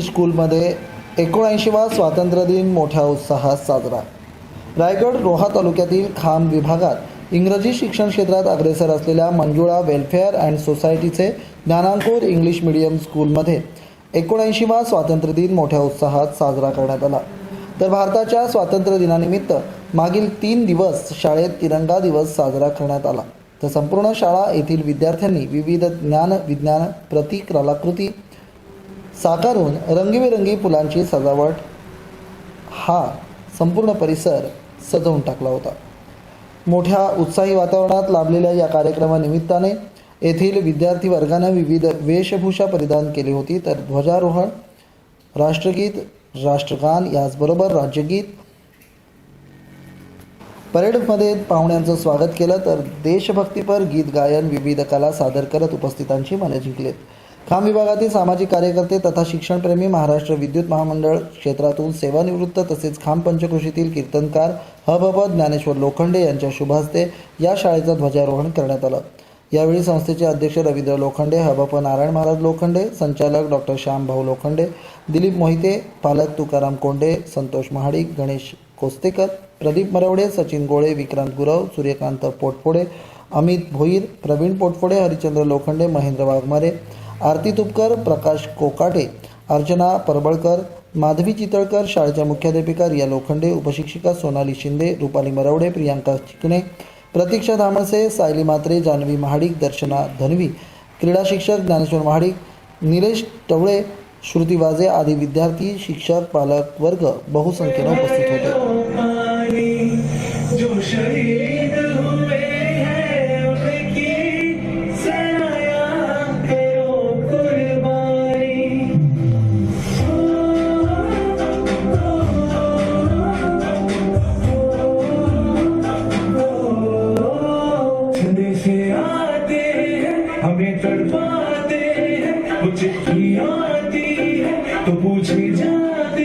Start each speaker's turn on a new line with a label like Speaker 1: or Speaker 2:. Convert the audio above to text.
Speaker 1: स्कूलमध्ये एकोणऐंशीवा स्वातंत्र्य दिन मोठ्या उत्साहात साजरा. रायगड रोहा तालुक्यातील खाम विभागात इंग्रजी शिक्षण क्षेत्रात अग्रेसर असलेल्या मंजुळा वेलफेअर अँड सोसायटीचे ज्ञानांकूर इंग्लिश मीडियम स्कूलमध्ये एकोणऐंशीवा स्वातंत्र्य दिन मोठ्या उत्साहात साजरा करण्यात आला. तर भारताच्या स्वातंत्र्य दिनानिमित्त मागील तीन दिवस शाळेत तिरंगा दिवस साजरा करण्यात आला. तर संपूर्ण शाळा येथील विद्यार्थ्यांनी विविध ज्ञान विज्ञान प्रतीक कलाकृती साकारून रंगीबेरंगी फुलांची सजावट हा संपूर्ण परिसर सजवून टाकला होता. मोठ्या उत्साही वातावरणात लाभलेल्या या कार्यक्रमानिमित्ताने येथील विद्यार्थी वर्गानं विविध वेशभूषा परिधान केली होती. तर ध्वजारोहण राष्ट्रगीत राष्ट्रगान याचबरोबर राज्यगीत. परेडमध्ये पाहुण्यांचं स्वागत केलं तर देशभक्तीपर गीत गायन विविध कला सादर करत उपस्थितांची मने जिंकलेत. खाम विभागातील सामाजिक कार्यकर्ते तथा शिक्षणप्रेमी महाराष्ट्र विद्युत महामंडळ क्षेत्रातून सेवानिवृत्त तसेच खाम पंचकृषीतील कीर्तनकार हबब ज्ञानेश्वर लोखंडे यांच्या शुभहस्ते या शाळेचं ध्वजारोहण करण्यात आलं. यावेळी संस्थेचे अध्यक्ष रवींद्र लोखंडे हबप नारायण महाराज लोखंडे संचालक डॉक्टर श्यामभाऊ लोखंडे दिलीप मोहिते पालक तुकाराम कोंडे संतोष महाडिक गणेश कोस्तेकर प्रदीप मरवडे सचिन गोळे विक्रांत गुरव सूर्यकांत पोटफोडे अमित भोईर प्रवीण पोटफोडे हरिचंद्र लोखंडे महेंद्र वाघमारे आरती तुपकर प्रकाश कोकाटे अर्चना परबळकर माधवी चितळकर शाळेच्या मुख्याध्यापिका रिया लोखंडे उपशिक्षिका सोनाली शिंदे रुपाली मरवडे प्रियांका चिकणे प्रतीक्षा धामणसे सायली मात्रे जान्हवी महाडिक दर्शना धनवी क्रीडा शिक्षक ज्ञानेश्वर महाडिक निलेश टवळे श्रुती वाजे आदी विद्यार्थी शिक्षक पालक वर्ग बहुसंख्येने उपस्थित
Speaker 2: वो आती है तो पूछे जाते